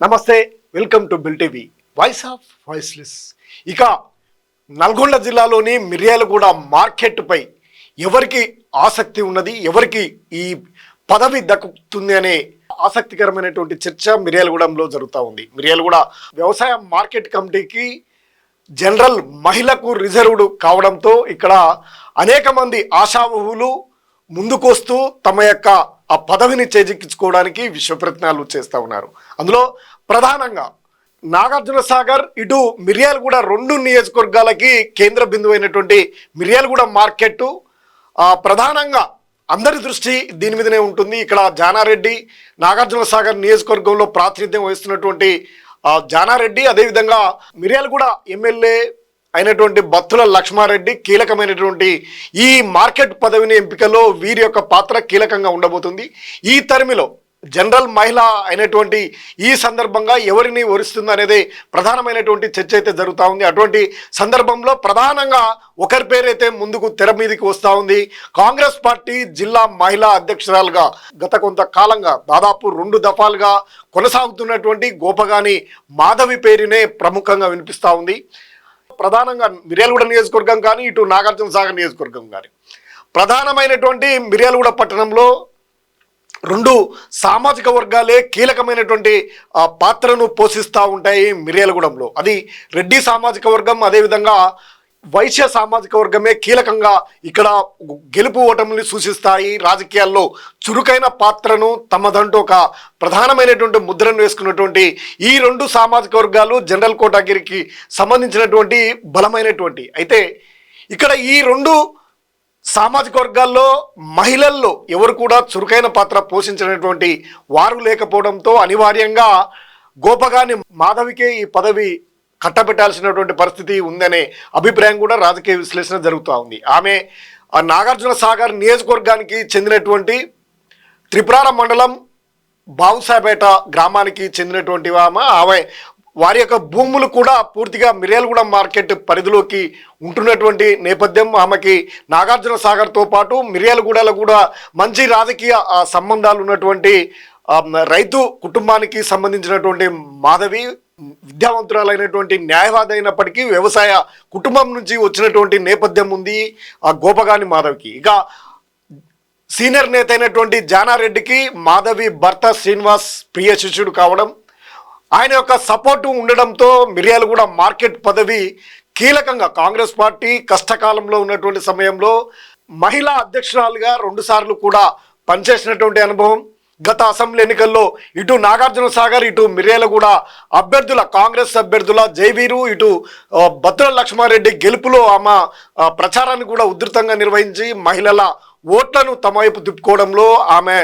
నమస్తే welcome to Bill TV. Voice of voiceless ఇక నల్గొండ జిల్లాలోని మిర్యాలగూడ మార్కెట్పై ఎవరికి ఆసక్తి ఉన్నది ఎవరికి ఈ పదవి దక్కుతుంది అనే ఆసక్తికరమైనటువంటి చర్చ మిర్యాలగూడెంలో జరుగుతూ ఉంది. మిర్యాలగూడ వ్యవసాయ మార్కెట్ కమిటీకి జనరల్ మహిళకు రిజర్వ్డ్ కావడంతో ఇక్కడ అనేక మంది ఆశావహులు ముందుకొస్తూ తమ యొక్క ఆ పదవిని చేజిక్కించుకోవడానికి విశ్వ ప్రయత్నాలు చేస్తూ ఉన్నారు. అందులో ప్రధానంగా నాగార్జున సాగర్ ఇటు మిర్యాలగూడ రెండు నియోజకవర్గాలకి కేంద్ర బిందువు అయినటువంటి మిర్యాలగూడ మార్కెట్ ప్రధానంగా అందరి దృష్టి దీని మీదనే ఉంటుంది. ఇక్కడ జానారెడ్డి నాగార్జున సాగర్ నియోజకవర్గంలో ప్రాతినిధ్యం వహిస్తున్నటువంటి జానారెడ్డి అదేవిధంగా మిర్యాలగూడ ఎమ్మెల్యే అయినటువంటి బత్తుల లక్ష్మారెడ్డి కీలకమైనటువంటి ఈ మార్కెట్ పదవిని ఎంపికలో వీరి యొక్క పాత్ర కీలకంగా ఉండబోతుంది. ఈ తరిమిలో జనరల్ మహిళ అయినటువంటి ఈ సందర్భంగా ఎవరిని వరిస్తుంది అనేది ప్రధానమైనటువంటి చర్చ అయితే జరుగుతూ ఉంది. అటువంటి సందర్భంలో ప్రధానంగా ఒకరి పేరైతే ముందుకు తెర మీదకి వస్తూ ఉంది. కాంగ్రెస్ పార్టీ జిల్లా మహిళా అధ్యక్షురాలుగా గత కొంతకాలంగా దాదాపు రెండు దఫాలుగా కొనసాగుతున్నటువంటి గోపగాని మాధవి పేరునే ప్రముఖంగా వినిపిస్తూ ఉంది. ప్రధానంగా మిర్యాలగూడ నియోజకవర్గం కానీ ఇటు నాగార్జున సాగర్ నియోజకవర్గం కానీ. ప్రధానమైనటువంటి మిర్యాలగూడ పట్టణంలో రెండు సామాజిక వర్గాలే కీలకమైనటువంటి పాత్రను పోషిస్తూ ఉంటాయి మిర్యాలగూడెంలో. అది రెడ్డి సామాజిక వర్గం అదేవిధంగా వైశ్య సామాజిక వర్గమే కీలకంగా ఇక్కడ గెలుపు ఓటమిని సూచిస్తాయి. రాజకీయాల్లో చురుకైన పాత్రను తమదంటూ ఒక ప్రధానమైనటువంటి ముద్రను వేసుకున్నటువంటి ఈ రెండు సామాజిక వర్గాలు జనరల్ కోటాగిరికి సంబంధించినటువంటి బలమైనటువంటి. అయితే ఇక్కడ ఈ రెండు సామాజిక వర్గాల్లో మహిళల్లో ఎవరు కూడా చురుకైన పాత్ర పోషించినటువంటి వారు లేకపోవడంతో అనివార్యంగా గోపగాని మాధవికే ఈ పదవి కట్టబెట్టాల్సినటువంటి పరిస్థితి ఉందనే అభిప్రాయం కూడా రాజకీయ విశ్లేషణ జరుగుతూ ఉంది. ఆమె ఆ నాగార్జున సాగర్ నియోజకవర్గానికి చెందినటువంటి త్రిపురార మండలం బావుసాపేట గ్రామానికి చెందినటువంటి ఆమె ఆమె వారి యొక్క భూములు కూడా పూర్తిగా మిర్యాలగూడ మార్కెట్ పరిధిలోకి ఉంటున్నటువంటి నేపథ్యం ఆమెకి నాగార్జున సాగర్తో పాటు మిర్యాలగూడలో కూడా మంచి రాజకీయ సంబంధాలు ఉన్నటువంటి రైతు కుటుంబానికి సంబంధించినటువంటి మాధవి విద్యావంతురాలైనటువంటి న్యాయవాది అయినప్పటికీ వ్యవసాయ కుటుంబం నుంచి వచ్చినటువంటి నేపథ్యం ఉంది ఆ గోపగాని మాధవికి. ఇక సీనియర్ నేత అయినటువంటి జానారెడ్డికి మాధవి భర్త శ్రీనివాస్ ప్రియ శిష్యుడు కావడం ఆయన యొక్క సపోర్టు ఉండడంతో మిర్యాలగూడ మార్కెట్ పదవి కీలకంగా కాంగ్రెస్ పార్టీ కష్టకాలంలో ఉన్నటువంటి సమయంలో మహిళా అధ్యక్షురాలుగా రెండుసార్లు కూడా పనిచేసినటువంటి అనుభవం. గత అసెంబ్లీ ఎన్నికల్లో ఇటు నాగార్జున సాగర్ ఇటు మిర్యాలగూడ అభ్యర్థుల కాంగ్రెస్ అభ్యర్థుల జైవీరు ఇటు భద్ర లక్ష్మారెడ్డి గెలుపులో ఆమె ప్రచారాన్ని కూడా ఉధృతంగా నిర్వహించి మహిళల ఓట్లను తమ వైపు తిప్పుకోవడంలో ఆమె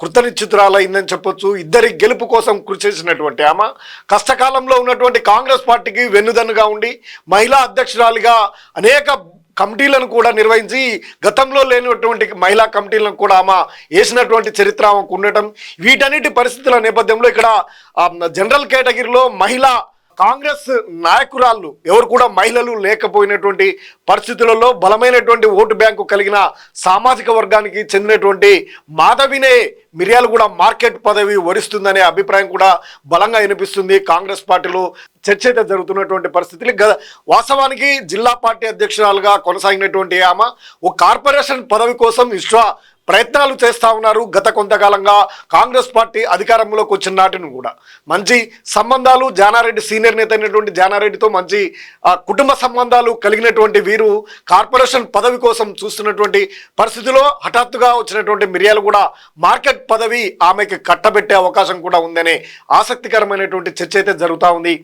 కృతనిశ్చితురాలైందని చెప్పొచ్చు. ఇద్దరి గెలుపు కోసం కృషి చేసినటువంటి ఆమె కష్టకాలంలో ఉన్నటువంటి కాంగ్రెస్ పార్టీకి వెన్నుదన్నుగా ఉండి మహిళా అధ్యక్షురాలిగా అనేక కమిటీలను కూడా నిర్వహించి గతంలో లేనటువంటి మహిళా కమిటీలను కూడా ఆమె వేసినటువంటి చరిత్ర ఆమెకు ఉండటం వీటన్నిటి పరిస్థితుల నేపథ్యంలో ఇక్కడ జనరల్ కేటగిరీలో మహిళా కాంగ్రెస్ నాయకురాళ్ళు ఎవరు కూడా మహిళలు లేకపోయినటువంటి పరిస్థితులలో బలమైనటువంటి ఓటు బ్యాంకు కలిగిన సామాజిక వర్గానికి చెందినటువంటి మాధవినే మిర్యాలగూడ మార్కెట్ పదవి వరిస్తుందనే అభిప్రాయం కూడా బలంగా వినిపిస్తుంది. కాంగ్రెస్ పార్టీలో చర్చ అయితే జరుగుతున్నటువంటి పరిస్థితులు గ వాస్తవానికి జిల్లా పార్టీ అధ్యక్షురాలుగా కొనసాగినటువంటి ఆమె ఓ కార్పొరేషన్ పదవి కోసం విశ్వ ప్రయత్నాలు చేస్తూ ఉన్నారు గత కొంతకాలంగా కాంగ్రెస్ పార్టీ అధికారంలోకి వచ్చిన నాటిని కూడా. మంచి సంబంధాలు జానారెడ్డి సీనియర్ నేత అయినటువంటి జానారెడ్డితో మంచి కుటుంబ సంబంధాలు కలిగినటువంటి వీరు కార్పొరేషన్ పదవి కోసం చూస్తున్నటువంటి పరిస్థితిలో హఠాత్తుగా వచ్చినటువంటి మిర్యాలు కూడా మార్కెట్ పదవి ఆమెకి కట్టబెట్టే అవకాశం కూడా ఉందనే ఆసక్తికరమైనటువంటి చర్చ అయితే జరుగుతూ ఉంది.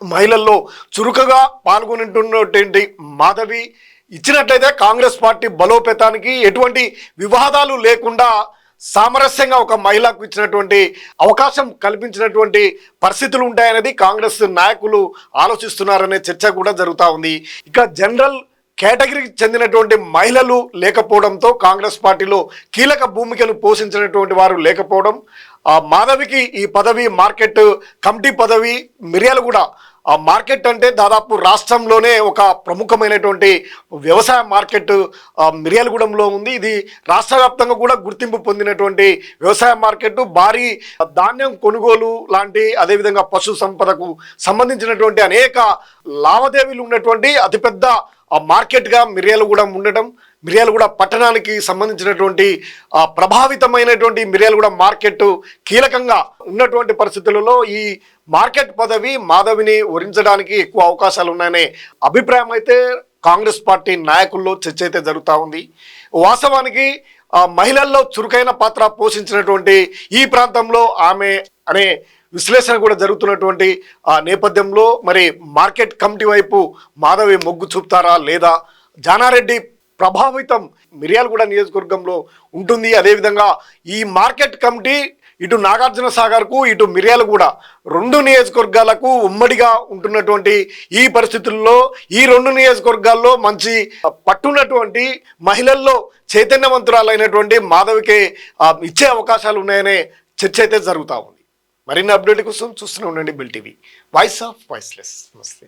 మహిళల్లో చురుకుగా పాల్గొనేటువంటి మాధవి ఇచ్చినట్లయితే కాంగ్రెస్ పార్టీ బలోపేతానికి ఎటువంటి వివాదాలు లేకుండా సామరస్యంగా ఒక మహిళకు ఇచ్చినటువంటి అవకాశం కల్పించినటువంటి పరిస్థితులు ఉంటాయనేది కాంగ్రెస్ నాయకులు ఆలోచిస్తున్నారనే చర్చ కూడా జరుగుతూ ఉంది. ఇక జనరల్ కేటగిరీకి చెందినటువంటి మహిళలు లేకపోవడంతో కాంగ్రెస్ పార్టీలో కీలక భూమికను పోషించినటువంటి వారు లేకపోవడం మాధవికి ఈ పదవి మార్కెట్ కమిటీ పదవి మిర్యాలు కూడా ఆ మార్కెట్ అంటే దాదాపు రాష్ట్రంలోనే ఒక ప్రముఖమైనటువంటి వ్యవసాయ మార్కెట్ మిర్యాలగూడెంలో ఉంది. ఇది రాష్ట్ర వ్యాప్తంగా కూడా గుర్తింపు పొందినటువంటి వ్యవసాయ మార్కెట్. భారీ ధాన్యం కొనుగోలు లాంటి అదేవిధంగా పశు సంపదకు సంబంధించినటువంటి అనేక లావాదేవీలు ఉన్నటువంటి అతిపెద్ద ఆ మార్కెట్గా మిర్యాలగూడెం ఉండటం. మిర్యాలగూడ పట్టణానికి సంబంధించినటువంటి ప్రభావితమైనటువంటి మిర్యాలగూడ మార్కెట్ కీలకంగా ఉన్నటువంటి పరిస్థితులలో ఈ మార్కెట్ పదవి మాధవిని వరించడానికి ఎక్కువ అవకాశాలు ఉన్నాయనే అభిప్రాయం అయితే కాంగ్రెస్ పార్టీ నాయకుల్లో చర్చ అయితే జరుగుతూ ఉంది. వాస్తవానికి మహిళల్లో చురుకైన పాత్ర పోషించినటువంటి ఈ ప్రాంతంలో ఆమె అనే విశ్లేషణ కూడా జరుగుతున్నటువంటి ఆ నేపథ్యంలో మరి మార్కెట్ కమిటీ వైపు మాధవి మొగ్గు చూపుతారా లేదా? జానారెడ్డి ప్రభావితం మిర్యాలగూడ నియోజకవర్గంలో ఉంటుంది. అదేవిధంగా ఈ మార్కెట్ కమిటీ ఇటు నాగార్జున సాగర్కు ఇటు మిర్యాలగూడ రెండు నియోజకవర్గాలకు ఉమ్మడిగా ఉంటున్నటువంటి ఈ పరిస్థితుల్లో ఈ రెండు నియోజకవర్గాల్లో మంచి పట్టున్నటువంటి మహిళల్లో చైతన్యవంతురాలైనటువంటి మాధవికే ఇచ్చే అవకాశాలు ఉన్నాయనే చర్చ అయితే జరుగుతూ ఉంది. మరిన్ని అప్డేట్ కోసం చూస్తూనే ఉండండి Bill TV. Voice of voiceless. నమస్తే.